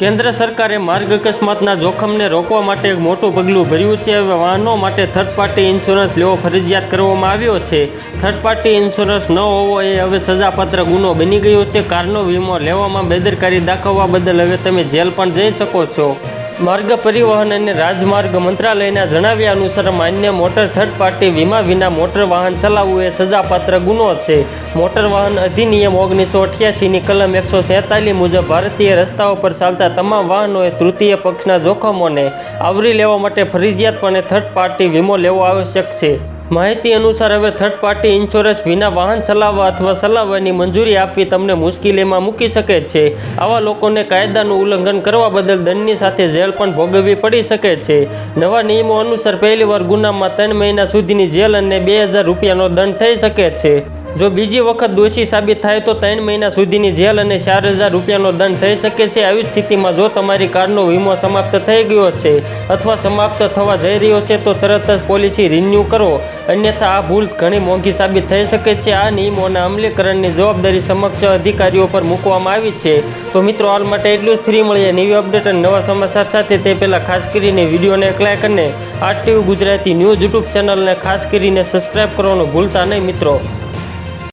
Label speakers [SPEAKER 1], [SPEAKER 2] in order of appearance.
[SPEAKER 1] કેન્દ્ર સરકારે માર્ગ અકસ્માતના જોખમને રોકવા માટે એક મોટું પગલું ભર્યું છે. હવે વાહનો માટે થર્ડ પાર્ટી ઇન્સ્યોરન્સ લેવો ફરજિયાત કરવામાં આવ્યો છે. થર્ડ પાર્ટી ઇન્સ્યોરન્સ ન હોવો એ હવે સજાપાત્ર ગુનો બની ગયો છે. કારનો વીમો લેવામાં બેદરકારી દાખવવા બદલ હવે તમે જેલ પણ જઈ શકો છો. માર્ગ પરિવહન અને રાજમાર્ગ મંત્રાલયના જણાવ્યા અનુસાર માન્ય મોટર થર્ડ પાર્ટી વીમા વિના મોટર વાહન ચલાવવું એ સજાપાત્ર ગુનો છે. મોટર વાહન અધિનિયમ ઓગણીસો અઠ્યાસીની કલમ એકસો સેતાલીસ મુજબ ભારતીય રસ્તાઓ પર ચાલતા તમામ વાહનોએ તૃતીય પક્ષના જોખમોને આવરી લેવા માટે ફરજિયાતપણે થર્ડ પાર્ટી વીમો લેવો આવશ્યક છે. માહિતી અનુસાર હવે થર્ડ પાર્ટી ઇન્સ્યોરન્સ વિના વાહન ચલાવવા અથવા ચલાવવાની મંજૂરી આપવી તમને મુશ્કેલીમાં મૂકી શકે છે. આવા લોકોને કાયદાનું ઉલ્લંઘન કરવા બદલ દંડની સાથે જેલ પણ ભોગવવી પડી શકે છે. નવા નિયમો અનુસાર પહેલીવાર ગુનામાં ત્રણ મહિના સુધીની જેલ અને બે હજાર રૂપિયાનો દંડ થઈ શકે છે. જો બીજી વખત દોષી સાબિત થાય તો ત્રણ મહિના સુધીની જેલ અને ચાર હજાર રૂપિયાનો દંડ થઈ શકે છે. આવી સ્થિતિમાં જો તમારી કારનો વીમો સમાપ્ત થઈ ગયો છે અથવા સમાપ્ત થવા જઈ રહ્યો છે, તો તરત જ પોલિસી રિન્યૂ કરો. અન્યથા આ ભૂલ ઘણી મોંઘી સાબિત થઈ શકે છે. આ નિયમોના અમલીકરણની જવાબદારી સમક્ષ અધિકારીઓ પર મૂકવામાં આવી છે. તો મિત્રો, હાલ માટે એટલું જ. ફ્રી મળીએ નવી અપડેટ અને નવા સમાચાર સાથે. તે પહેલાં ખાસ કરીને વિડીયોને એક કરીને અને R TV Gujarati news YouTube ચેનલને ખાસ કરીને સબસ્ક્રાઈબ કરવાનું ભૂલતા નહીં મિત્રો.